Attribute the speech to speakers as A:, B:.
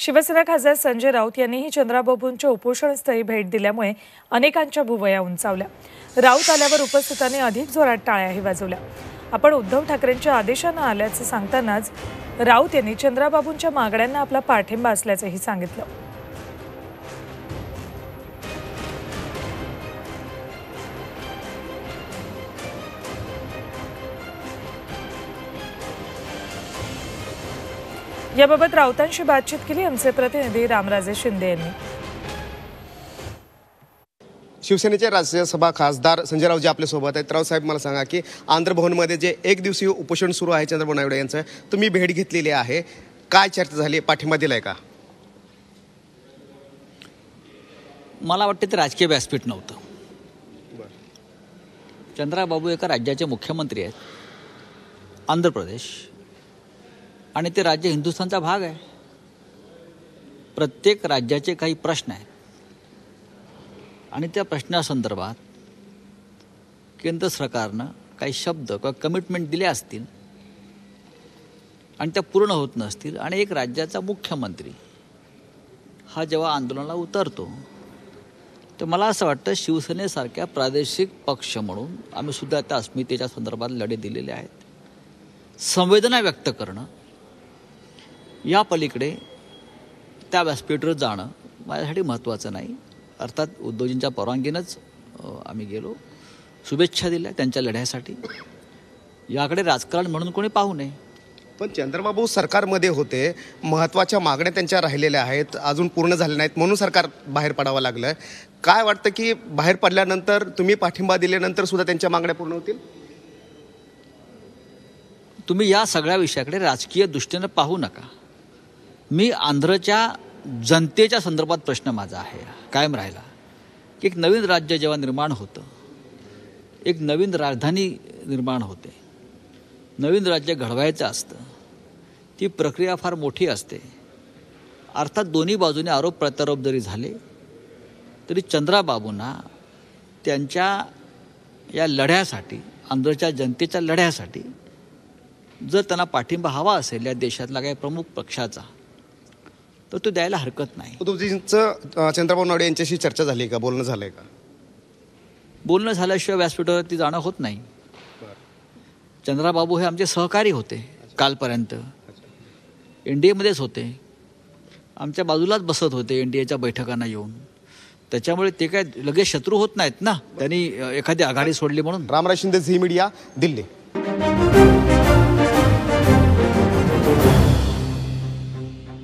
A: शिवसेना खासदार संजय राऊत यांनीही चंद्राबाबूंच्या उपोषणस्थळी भेट दिल्यामुळे अनेकांच्या भुवया उंचावल्या. राऊत आल्यावर उपस्थितांनी अधिक जोरात टाळ्याही वाजवल्या. आपण उद्धव ठाकरेंच्या आदेशानं आल्याचं सांगतानाच राऊत यांनी चंद्राबाबूंच्या मागण्यांना आपला पाठिंबा असल्याचंही सांगितलं. याबाबत राऊतांशी बातचीत केली आमचे प्रतिनिधी रामराजे शिंदे यांनी.
B: शिवसेनेचे राज्यसभा खासदार संजय राऊजी आपल्यासोबत आहेत. राव साहेब मला सांगा की आंध्र भवनमध्ये जे एक दिवसीय उपोषण सुरू आहे चंद्रबाबू नायडू यांचं तुम्ही भेट घेतलेली आहे. काय चर्चा झाली? पाठिंबा दिलाय का?
C: मला वाटतं ते राजकीय व्यासपीठ नव्हतं. चंद्राबाबू एका राज्याचे मुख्यमंत्री आहेत. आंध्र प्रदेश. आणि ते राज्य हिंदुस्थानचा भाग आहे. प्रत्येक राज्याचे काही प्रश्न आहेत. आणि त्या प्रश्नासंदर्भात केंद्र सरकारनं काही शब्द किंवा कमिटमेंट दिले असतील आणि त्या पूर्ण होत नसतील आणि एक राज्याचा मुख्यमंत्री हा जेव्हा आंदोलनाला उतरतो तर मला असं वाटतं शिवसेनेसारख्या प्रादेशिक पक्ष म्हणून आम्ही सुद्धा त्या अस्मितेच्या संदर्भात लढे दिलेले आहेत. संवेदना व्यक्त करणं या पलीकडे त्या व्यासपीठावर जाणं माझ्यासाठी महत्त्वाचं नाही. अर्थात उद्धवजींच्या परवानगीनंच आम्ही गेलो. शुभेच्छा दिल्या त्यांच्या लढ्यासाठी. याकडे राजकारण म्हणून कोणी पाहू नये.
B: पण चंद्रबाबू सरकारमध्ये होते महत्त्वाच्या मागण्या त्यांच्या राहिलेल्या आहेत अजून पूर्ण झाल्या नाहीत म्हणून सरकार बाहेर पडावं लागलं. काय वाटतं की बाहेर पडल्यानंतर तुम्ही पाठिंबा दिल्यानंतर सुद्धा त्यांच्या मागण्या पूर्ण होतील?
C: तुम्ही या सगळ्या विषयाकडे राजकीय दृष्टीनं पाहू नका. मी आंध्रच्या जनतेच्या संदर्भात प्रश्न माझा आहे. कायम राहिला. की एक नवीन राज्य जेव्हा निर्माण होतं एक नवीन राजधानी निर्माण होते नवीन राज्य घडवायचं असतं ती प्रक्रिया फार मोठी असते. अर्थात दोन्ही बाजूने आरोप प्रत्यारोप जरी झाले तरी चंद्राबाबूंना त्यांच्या या लढ्यासाठी आंध्रच्या जनतेच्या लढ्यासाठी जर त्यांना पाठिंबा हवा असेल या देशातला काही प्रमुख पक्षाचा तर तो द्यायला हरकत नाही.
B: चंद्रबाबू नायडू यांच्याशी चर्चा झाली का? बोलणं झालंय का?
C: बोलणं झाल्याशिवाय व्यासपीठावरती जाणं होत नाही. चंद्राबाबू हे आमचे सहकारी होते कालपर्यंत. एन डी एमध्येच होते. आमच्या बाजूलाच बसत होते एन डी एच्या बैठकांना येऊन. त्याच्यामुळे ते काय लगेच शत्रू होत नाहीत ना? त्यांनी एखादी आघाडी सोडली म्हणून.
B: Ramraj Shinde Zee Media Delhi.